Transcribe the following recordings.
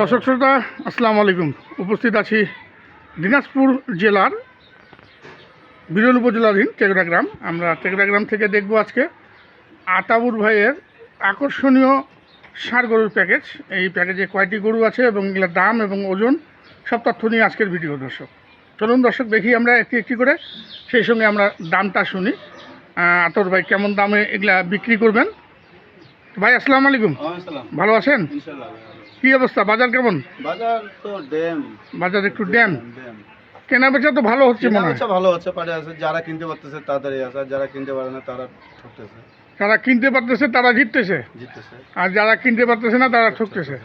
দর্শক শ্রোতা, আসসালামু আলাইকুম। উপস্থিত আছি দিনাজপুর জেলার বিরল উপজেলাধীন টেকরা গ্রাম। আমরা টেকরা গ্রাম থেকে দেখব আজকে আতাবুর ভাইয়ের আকর্ষণীয় ষাঁড় গরুর প্যাকেজ। এই প্যাকেজে কয়টি গরু আছে এবং এগুলোর দাম এবং ওজন, সব তথ্য নিয়ে আজকের ভিডিও, দর্শক। চলুন, দর্শক, দেখি আমরা একটি একটি করে। সেই সঙ্গে আমরা দামটা শুনি। আতর ভাই, কেমন দামে এগুলা বিক্রি করবেন? ভাই আসসালামু আলাইকুম। ভালো আছেন? কি অবস্থা? বাজার কেমন? বাজার তো ড্যাম। বাজার একটু ড্যাম ড্যাম। কেনা বেচা তো ভালো হচ্ছে মনে হয়। আচ্ছা ভালো হচ্ছে পারে আছে যারা কিনতে পারতেছে তাড়াতাড়ি আছে আর যারা কিনতে পারে না তারা ঠকতেছে। যারা কিনতে পারতেছে তারা জিততেছে। জিততেছে। আর যারা কিনতে পারতেছে না তারা ঠকতেছে।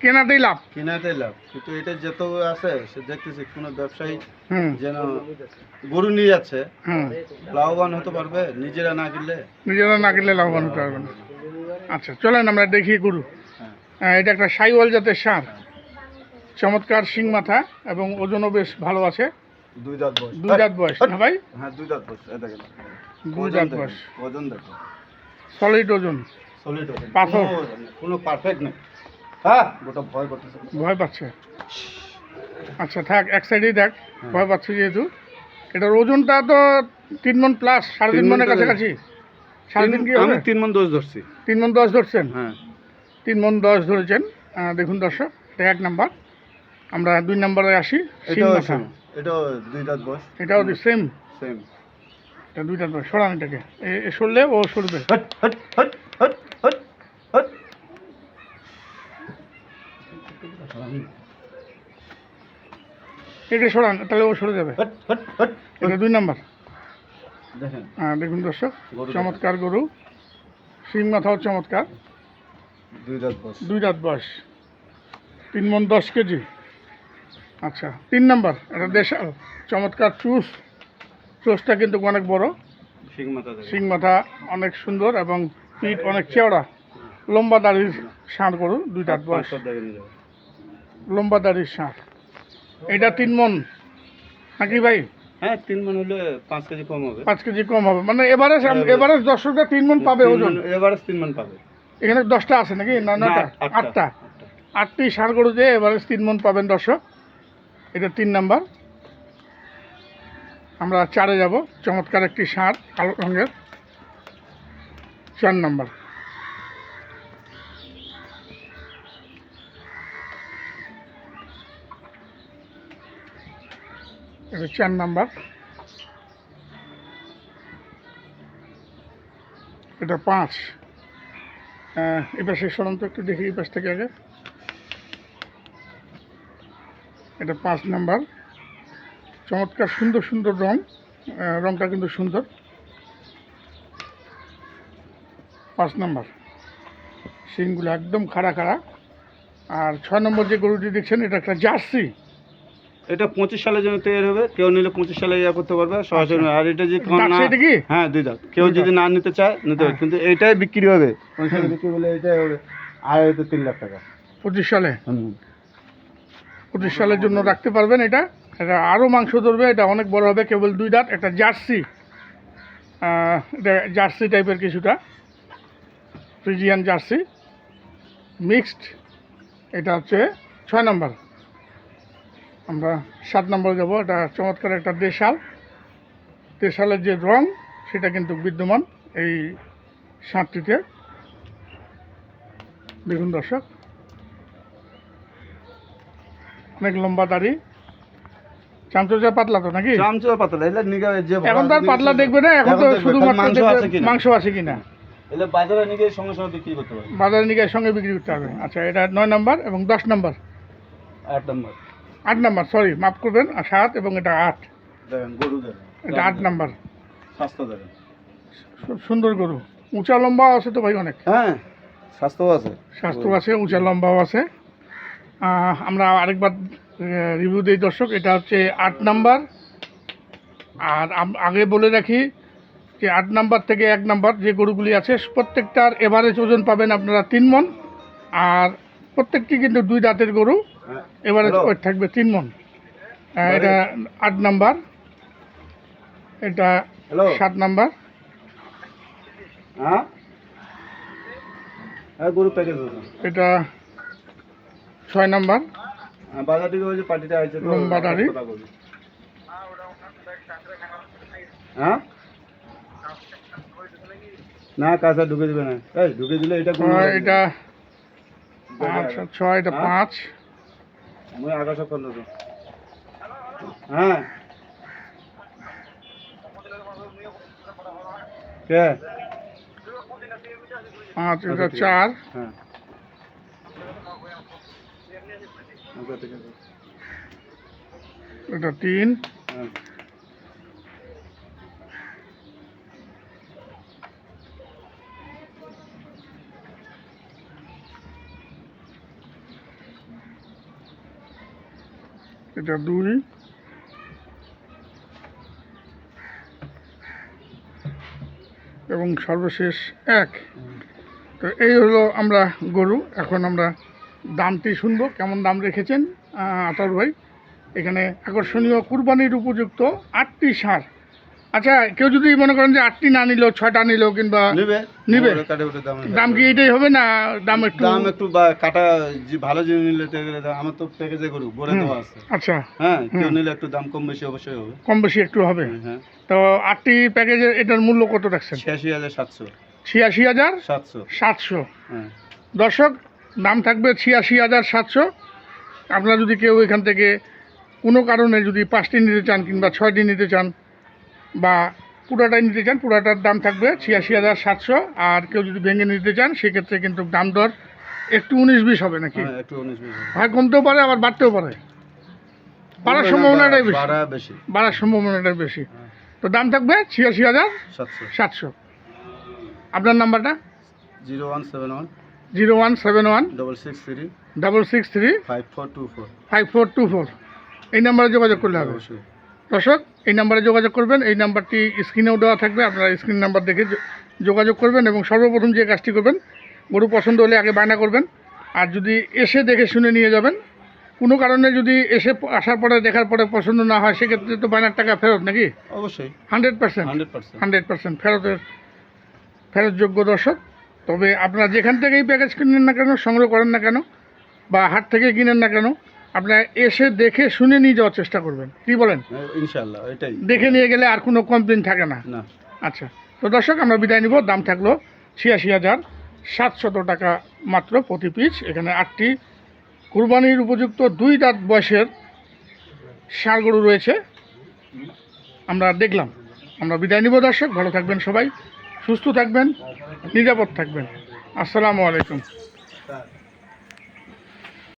কেনাতেই লাভ। কেনাতেই লাভ। কিন্তু এটা যত আছে সে দেখতেছি কোনো ব্যবসায়ী হুম। যেন গরু নিয়ে যাচ্ছে লাভবান হতে পারবে নিজেরা না কিনলে। নিজেরা না কিনলে লাভবান হতে পারবে না। আচ্ছা চলেন আমরা দেখি গরু। হ্যাঁ। এটা একটা সাইওয়াল জাতের সার চমৎকার শিং মাথা এবং ওজনও বেশ ভালো আছে। দুই দাঁত বয়স। দুই দাঁত বয়স না ভাই? হ্যাঁ দুই দাঁত বয়স। এটা দেখেন। দুই দাঁত বয়স। ওজন দেখো সলিড ওজন। সলিড ওজন। পাথর। কোনো- কোনো পারফেক্ট হ্যাঁ গোটা ভয় করতেছে। ভয় পাচ্ছে। আচ্ছা থাক এক সাইডেই দেখ ভয় পাচ্ছে যেহেতু। এটার ওজনটা তো তিন মন প্লাস সাড়ে তিন মনের কাছাকাছি। সাড়ে তিন কি আমি তিন মন দোষ ধরছি। তিন মন দশ ধরছেন? হ্যাঁ। তিন মন দশ ধরেছেন। দেখুন দর্শক এটা এক নাম্বার। আমরা দুই নম্বরে আসি এটাও দুই দাঁত বয়স সেম সেম এটা দুইটা দশ। সরান এটাকে। এ- সরলে ও সরবে। এটা সরান তাহলে ও সরে যাবে। এটা দুই নাম্বার। দেখেন। আহ, দেখুন দর্শক চমৎকার গরু। শিং মাথাও চমৎকার। দুই দাঁত বয়স দুই রাত বয়স তিন মন দশ কেজি। আচ্ছা তিন নাম্বার এটা দেশাল। চমৎকার চুস। চুসটা কিন্তু অনেক বড়। শিং মাথা অনেক সুন্দর এবং পিঠ অনেক চেওড়া। লম্বা দাড়ির ষাঁড় গরু দুই রাত বয়স। লম্বা দাড়ির ষাঁড়। এটা তিন মন। নাকি ভাই? হ্যাঁ তিন মন হলে পাঁচ কেজি কম হবে। পাঁচ কেজি কম হবে। মানে এবারে এবারে তিন মন পাবে তিন ওজন? এবারে তিন মন পাবে। এখানে দশটা আছে নাকি? না নটা আটটা। আটটা? আটটি। সার গরু দিয়ে এবারে তিন মন পাবেন দর্শক। এটা তিন নাম্বার। আমরা চারে যাব। চমৎকার একটি সার কালো রঙের। চার নাম্বার। এটা চার নাম্বার এটা পাঁচ। এই পাশে সরন্ত একটু দেখি এই পাশ থেকে আগে। এটা পাঁচ নাম্বার। চমৎকার, সুন্দর সুন্দর রং। রংটা কিন্তু সুন্দর। পাঁচ নাম্বার। সিংগুলো একদম খাড়া খাড়া। আর ছয় নম্বর যে গরুটি দেখছেন, এটা একটা জার্সি। এটা পঁচিশ সালের জন্য তৈরি হবে কেউ নিলে পঁচিশ সালে ইয়া করতে পারবে সরাসরি আর এটা যে হ্যাঁ দুই দাঁত কেউ যদি না নিতে চায় নিতে পারে। হ্যাঁ। কিন্তু এটাই বিক্রি হবে। পঁচিশ সালে বিক্রি হলে এটাই হবে আড়াই তো তিন লাখ টাকা। পঁচিশ সালে? পঁচিশ সালের জন্য রাখতে পারবেন এটা। এটা আরও মাংস ধরবে এটা অনেক বড় হবে কেবল দুই দাঁত একটা জার্সি। এটা জার্সি টাইপের কিছুটা। Friesian Jersey. মিক্সড। এটা হচ্ছে ছয় নম্বর। আমরা সাত নম্বর যাব। এটা চমৎকার একটা দেশাল। দেশালের যে রং সেটা কিন্তু বিদ্যমান এই সাতটিতে। দেখুন দর্শক। অনেক লম্বা দাড়ি। চামচা পাতলা তো নাকি? চামচা পাতলা এটা নিগা যে এখন তো পাতলা দেখবে না এখন তো শুধুমাত্র মাংস আছে কিনা। বাজারে নিয়ে সঙ্গে সঙ্গে বিক্রি করতে বাজারে নিয়ে সঙ্গে বিক্রি করতে হবে। আচ্ছা এটা নয় নম্বর এবং দশ নম্বর। আট নম্বর। আট নাম্বার সরি মাফ করবেন আর সাত এবং এটা আট। গরু এটা আট নম্বর। স্বাস্থ্য দেখেন। খুব সুন্দর গরু। উঁচা লম্বাও আছে তো ভাই অনেক? হ্যাঁ স্বাস্থ্য আছে। স্বাস্থ্য আছে উঁচা লম্বাও আছে। আমরা আরেকবার রিভিউ দিই দর্শক এটা হচ্ছে আট নাম্বার। আর আগে বলে রাখি যে আট নাম্বার থেকে এক নাম্বার যে গরুগুলি আছে প্রত্যেকটার এভারেজ ওজন পাবেন আপনারা তিন মন। আর প্রত্যেকটি কিন্তু দুই দাঁতের গরু। হ্যাঁ। ওয়েট থাকবে তিন মন। এটা আট নাম্বার। এটা সাত নাম্বার। হ্যাঁ। হ্যাঁ গরু প্যাকেজ এটা ছয় নাম্বার। হ্যাঁ, বাজার থেকে ওই যে পার্টিটা আছে লম্বা দাড়ি। হ্যাঁ? না কাঁচা ঢুকে দিবে না। এই ঢুকে দিলে এটা ছয় এটা আচ্ছা ছয় এটা হ্যাঁ? পাঁচ। আমি আকাশ তো হ্যাঁ। কে? পাঁচ আছে। চার। হ্যাঁ। আচ্ছা। এটা তিন। হ্যাঁ। এটা দুই। এবং সর্বশেষ এক। তো এই হলো আমরা গরু। এখন আমরা দামটি শুনব। কেমন দাম রেখেছেন আতর ভাই? এখানে আকর্ষণীয় কুরবানির উপযুক্ত আটটি সার। আচ্ছা কেউ যদি মনে করেন যে আটটি না নিল ছয়টা নিল কিংবা নিবে। দাম কি এটাই হবে না দাম একটু দাম একটু বা কাটা যে ভালো জিনিস নিলে আমার তো প্যাকেজে করু বলে দেওয়া আছে। আচ্ছা। হ্যাঁ কেউ নিলে একটু দাম কম বেশি অবশ্যই হবে। কম বেশি একটু হবে। হ্যাঁ। তো আটটি প্যাকেজের এটার মূল্য কত রাখছেন? ছিয়াশি হাজার সাতশো। ছিয়াশি হাজার সাতশো। সাতশো। হ্যাঁ। দর্শক দাম থাকবে ছিয়াশি হাজার সাতশো। আপনারা যদি কেউ এখান থেকে কোনো কারণে যদি পাঁচটি নিতে চান কিংবা ছয়টি নিতে চান বা পুরাটাই নিতে চান পুরাটার দাম থাকবে ছিয়াশি হাজার সাতশো। আর কেউ যদি ভেঙে নিতে চান সেক্ষেত্রে কিন্তু দাম দর একটু উনিশ বিশ হবে নাকি? হ্যাঁ একটু উনিশ বিশ হবে। কমতেও পারে আবার বাড়তেও পারে। বাড়ার সম্ভাবনাটাই বেশি। বাড়ার সম্ভাবনাটাই বেশি। হ্যাঁ, তো দাম থাকবে ছিয়াশি হাজার সাতশো। আপনার নাম্বারটা? Zero one seven one. Zero one seven one. Double six three. Double six three. Five four two four. Five four two four. এই নাম্বারে যোগাযোগ করলে হবে। দর্শক এই নাম্বারে যোগাযোগ করবেন। এই নাম্বারটি স্ক্রিনেও দেওয়া থাকবে। আপনারা স্ক্রিন নাম্বার দেখে যোগাযোগ করবেন এবং সর্বপ্রথম যে কাজটি করবেন গরু পছন্দ হলে আগে বায়না করবেন। আর যদি এসে দেখে শুনে নিয়ে যাবেন কোনো কারণে যদি এসে আসার পরে দেখার পরে পছন্দ না হয় সেক্ষেত্রে তো বায়নার টাকা ফেরত নাকি? অবশ্যই। Hundred percent. Hundred percent. Hundred percent. ফেরতের ফেরতযোগ্য দর্শক। তবে আপনারা যেখান থেকেই প্যাকেজ কিনেন না কেন সংগ্রহ করেন না কেন বা হাট থেকে কিনেন না কেন আপনারা এসে দেখে শুনে নিয়ে যাওয়ার চেষ্টা করবেন। কি বলেন? ইনশাল্লাহ এটাই। দেখে নিয়ে গেলে আর কোনো কমপ্লেন থাকে না। না। আচ্ছা তো দর্শক আমরা বিদায় নিব। দাম থাকল ছিয়াশি হাজার সাতশত টাকা মাত্র প্রতি পিস এখানে আটটি কুরবানির উপযুক্ত দুই দাঁত বয়সের ষাঁড় গরু রয়েছে। আমরা দেখলাম। আমরা বিদায় নিব দর্শক ভালো থাকবেন সবাই সুস্থ থাকবেন নিরাপদ থাকবেন। আসসালামু আলাইকুম।